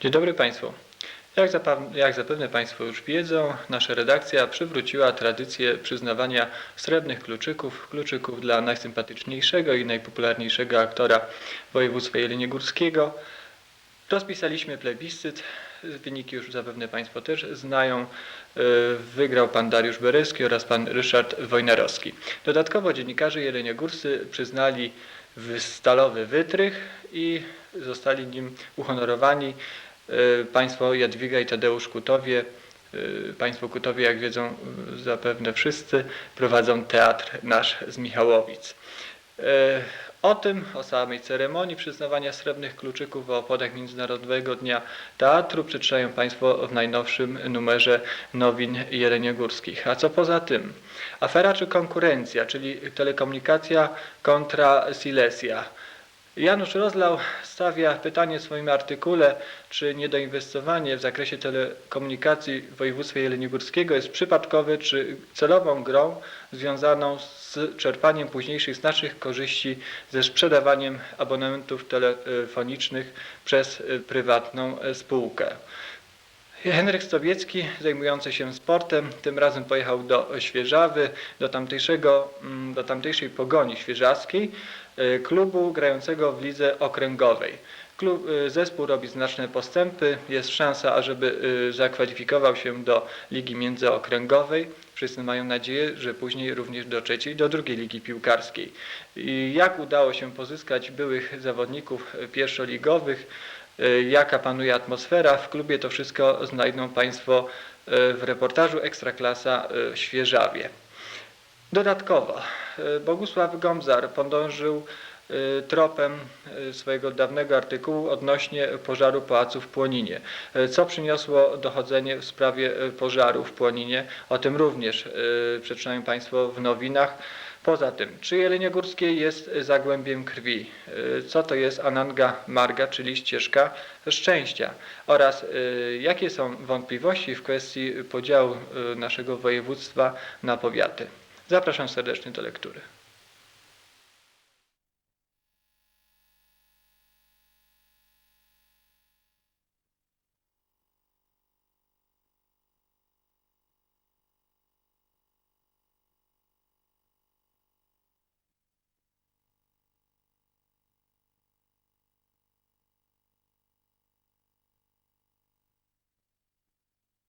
Dzień dobry Państwu. Jak, jak zapewne Państwo już wiedzą, nasza redakcja przywróciła tradycję przyznawania srebrnych kluczyków, kluczyków dla najsympatyczniejszego i najpopularniejszego aktora województwa jeleniogórskiego. Rozpisaliśmy plebiscyt, wyniki już zapewne Państwo też znają. Yy, Wygrał pan Dariusz Bereski oraz pan Ryszard Wojnarowski. Dodatkowo dziennikarze jeleniogórscy przyznali w- stalowy wytrych i zostali nim uhonorowani yy, państwo Jadwiga i Tadeusz Kutowie. Yy, Państwo Kutowie, jak wiedzą yy, zapewne wszyscy, prowadzą teatr nasz z Michałowic. O tym, o samej ceremonii przyznawania srebrnych kluczyków, o obchodach Międzynarodowego Dnia Teatru przeczytają Państwo w najnowszym numerze nowin jeleniogórskich. A co poza tym? Afera czy konkurencja, czyli telekomunikacja kontra Silesia. Janusz Rozlał stawia pytanie w swoim artykule, czy niedoinwestowanie w zakresie telekomunikacji w województwie jeleniogórskiego jest przypadkowe, czy celową grą związaną z czerpaniem późniejszych znacznych korzyści ze sprzedawaniem abonamentów telefonicznych przez prywatną spółkę. Henryk Stobiecki, zajmujący się sportem, tym razem pojechał do Świeżawy, do, tamtejszego, mm, do tamtejszej Pogoni Świeżawskiej, y, klubu grającego w lidze okręgowej. Klub, y, zespół robi znaczne postępy, jest szansa, ażeby y, zakwalifikował się do Ligi Międzyokręgowej. Wszyscy mają nadzieję, że później również do trzeciej, do drugiej ligi piłkarskiej. I jak udało się pozyskać byłych zawodników pierwszoligowych, jaka panuje atmosfera w klubie, to wszystko znajdą Państwo w reportażu Ekstraklasa w Świeżawie. Dodatkowo y, Bogusław Gomzar podążył y, tropem y, swojego dawnego artykułu odnośnie pożaru pałacu w Płoninie. Co przyniosło dochodzenie w sprawie pożaru w Płoninie? O tym również przeczytają Państwo w nowinach. Poza tym, czy Jelenie Górskie jest zagłębiem krwi? Co to jest Ananga Marga, czyli ścieżka szczęścia? Oraz jakie są wątpliwości w kwestii podziału naszego województwa na powiaty? Zapraszam serdecznie do lektury.